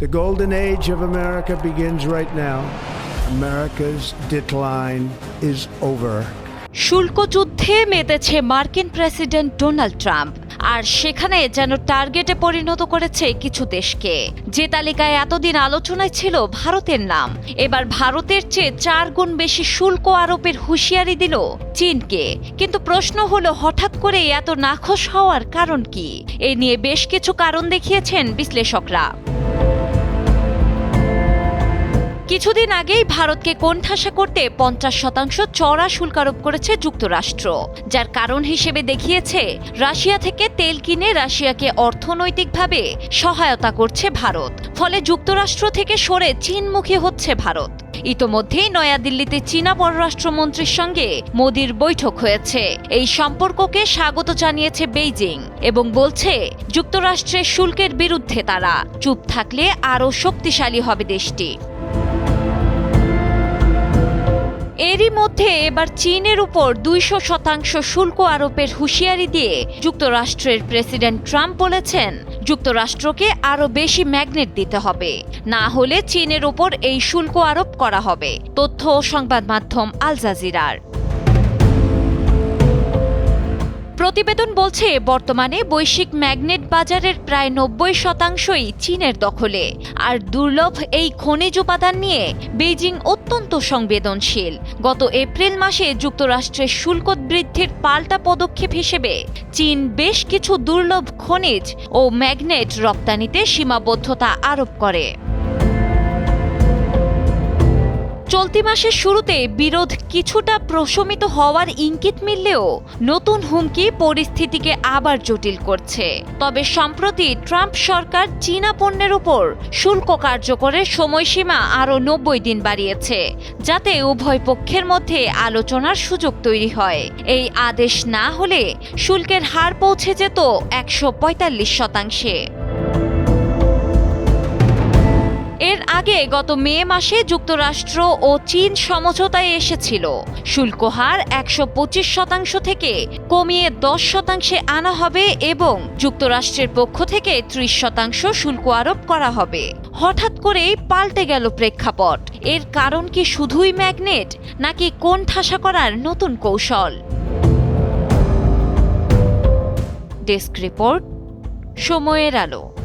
The golden age of America begins right now. America's decline is over. শুল্ক যুদ্ধে মেতেছে মার্কিন president Donald Trump, আর সেখানে যেন টার্গেটে পরিণত করেছে কিছু দেশকে যে তালিকায় এতদিন আলোচনায় ছিল ভারতের নাম, এবার ভারতের চেয়ে চার গুণ বেশি শুল্ক আরোপের হুঁশিয়ারি দিল চীনকে কিন্তু প্রশ্ন হলো, হঠাৎ করে এত নাখোশ হওয়ার কারণ কি এ নিয়ে বেশ কিছু কারণ দেখিয়েছেন বিশ্লেষকরা কিছুদিন আগেই ভারতকে কোণঠাসা করতে পঞ্চাশ শতাংশ চড়া শুল্ক আরোপ করেছে যুক্তরাষ্ট্র, যার কারণ হিসেবে দেখিয়েছে রাশিয়া থেকে তেল কিনে রাশিয়াকে অর্থনৈতিকভাবে সহায়তা করছে ভারত, ফলে যুক্তরাষ্ট্র থেকে সরে চীনমুখী হচ্ছে ভারত। ইতোমধ্যেই নয়াদিল্লিতে চীনা পররাষ্ট্রমন্ত্রীর সঙ্গে মোদির বৈঠক হয়েছে। এই সম্পর্ককে স্বাগত জানিয়েছে বেইজিং এবং বলছে, যুক্তরাষ্ট্রের শুল্কের বিরুদ্ধে তারা চুপ থাকলে আরও শক্তিশালী হবে দেশটি। এরই মধ্যে এবার চীনের উপর দুইশো শতাংশ শুল্ক আরোপের হুঁশিয়ারি দিয়ে যুক্তরাষ্ট্রের প্রেসিডেন্ট ট্রাম্প বলেছেন, যুক্তরাষ্ট্রকে আরও বেশি ম্যাগনেট দিতে হবে। না হলে চীনের উপর এই শুল্ক আরোপ করা হবে, তথ্য সংবাদ মাধ্যম আল জাজিরার। প্রতিবেদন বলছে, বর্তমানে বৈশ্বিক ম্যাগনেট বাজারের প্রায় নব্বই শতাংশই চীনের দখলে। আর দুর্লভ এই খনিজ উপাদান নিয়ে বেইজিং অত্যন্ত সংবেদনশীল। গত এপ্রিল মাসে যুক্তরাষ্ট্রের শুল্ক বৃদ্ধির পাল্টা পদক্ষেপ হিসেবে চীন বেশ কিছু দুর্লভ খনিজ ও ম্যাগনেট রপ্তানিতে সীমাবদ্ধতা আরোপ করে। চলতি মাসের শুরুতে বিরোধ কিছুটা প্রশমিত হওয়ার ইঙ্গিত মিললেও নতুন হুমকি পরিস্থিতিকে আবার জটিল করছে। তবে সম্প্রতি ট্রাম্প সরকার চীনা পণ্যের উপর শুল্ক কার্যকরের সময়সীমা আরও নব্বই দিন বাড়িয়েছে, যাতে উভয় পক্ষের মধ্যে আলোচনার সুযোগ তৈরি হয়। এই আদেশ না হলে শুল্কের হার পৌঁছে যেত একশো পঁয়তাল্লিশ শতাংশে। আগে গত মে মাসে যুক্তরাষ্ট্র ও চীন সমঝোতায় এসেছিল। শুল্ক হার একশো পঁচিশ শতাংশ থেকে কমিয়ে দশ শতাংশে আনা হবে এবং যুক্তরাষ্ট্রের পক্ষ থেকে ত্রিশ শতাংশ শুল্ক আরোপ করা হবে। হঠাৎ করেই পাল্টে গেল প্রেক্ষাপট। এর কারণ কি শুধুই ম্যাগনেট, নাকি কোন ঠাসা করার নতুন কৌশল? ডেস্ক রিপোর্ট, সময়ের আলো।